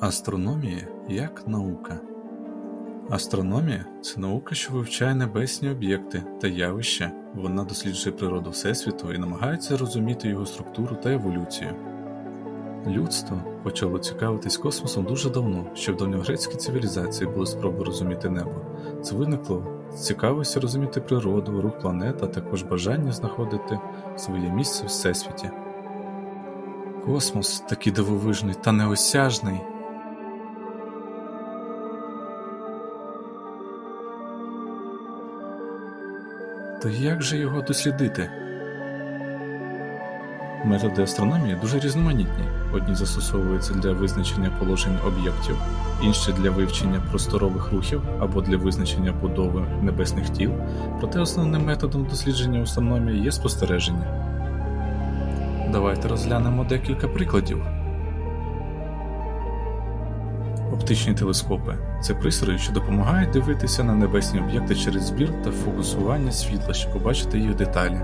Астрономія як наука. Астрономія це наука, що вивчає небесні об'єкти та явища. Вона досліджує природу Всесвіту і намагається розуміти його структуру та еволюцію. Людство почало цікавитись космосом дуже давно, ще в давньогрецькій цивілізації були спроби розуміти небо. Це виникло з цікавості розуміти природу, рух планет, а також бажання знаходити своє місце в всесвіті. Космос такий дивовижний та неосяжний. То як же його дослідити? Методи астрономії дуже різноманітні. Одні застосовуються для визначення положень об'єктів, інші для вивчення просторових рухів або для визначення будови небесних тіл, проте основним методом дослідження астрономії є спостереження. Давайте розглянемо декілька прикладів. Оптичні телескопи це пристрої, що допомагають дивитися на небесні об'єкти через збір та фокусування світла, щоб побачити їх деталі.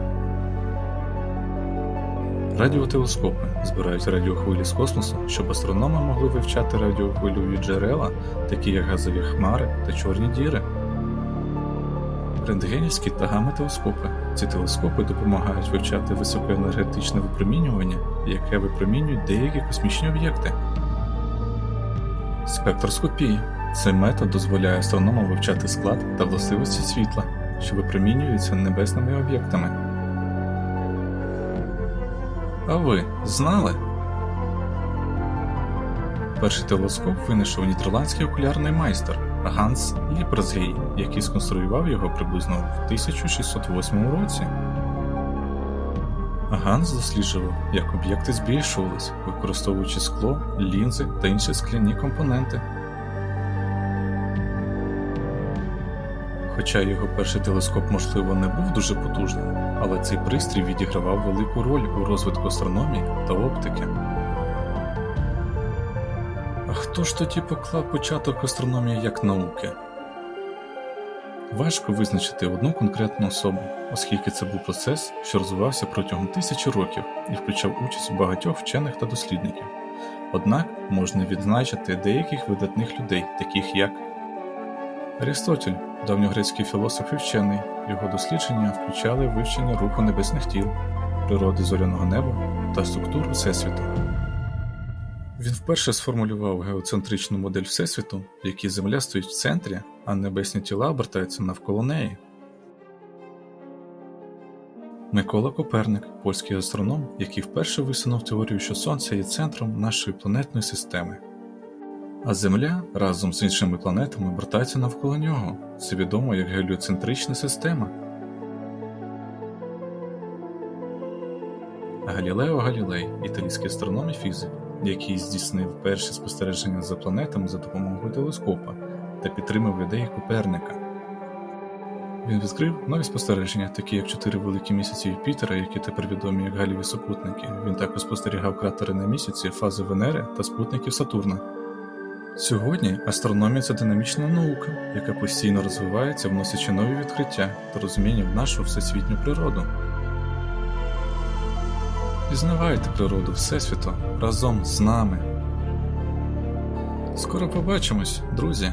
Радіотелескопи збирають радіохвилі з космосу, щоб астрономи могли вивчати радіохвильові джерела, такі як газові хмари та чорні діри. Рентгенівські та гамма-телескопи. Ці телескопи допомагають вивчати високоенергетичне випромінювання, яке випромінюють деякі космічні об'єкти. Спектроскопія цей метод дозволяє астрономам вивчати склад та властивості світла, що випромінюються небесними об'єктами. А ви знали? Перший телескоп винайшов нідерландський окулярний майстер Ганс Ліперсгей, який сконструював його приблизно в 1608 році. Ганс досліджував, як об'єкти збільшувались, використовуючи скло, лінзи та інші скляні компоненти. Хоча його перший телескоп, можливо, не був дуже потужним, але цей пристрій відігравав велику роль у розвитку астрономії та оптики. А хто ж тоді поклав початок астрономії як науки? Важко визначити одну конкретну особу, оскільки це був процес, що розвивався протягом тисячі років і включав участь багатьох вчених та дослідників. Однак можна відзначити деяких видатних людей, таких як Арістотель, давньогрецький філософ і вчений, його дослідження включали вивчення руху небесних тіл, природи зоряного неба та структуру Всесвіту. Він вперше сформулював геоцентричну модель Всесвіту, в якій Земля стоїть в центрі, а небесні тіла обертаються навколо неї. Микола Коперник, польський астроном, який вперше висунув теорію, що Сонце є центром нашої планетної системи. А Земля разом з іншими планетами обертається навколо нього. Це відомо як геліоцентрична система. Галілео Галілей, італійський астроном і фізик, який здійснив перші спостереження за планетами за допомогою телескопа та підтримав ідеї Коперника. Він відкрив нові спостереження, такі як чотири великі місяці Юпітера, які тепер відомі як галіві супутники. Він також спостерігав кратери на місяці, фази Венери та спутників Сатурна. Сьогодні астрономія це динамічна наука, яка постійно розвивається, вносячи нові відкриття та розуміння в нашу всесвітню природу. Пізнавайте природу Всесвіту разом з нами. Скоро побачимось, друзі!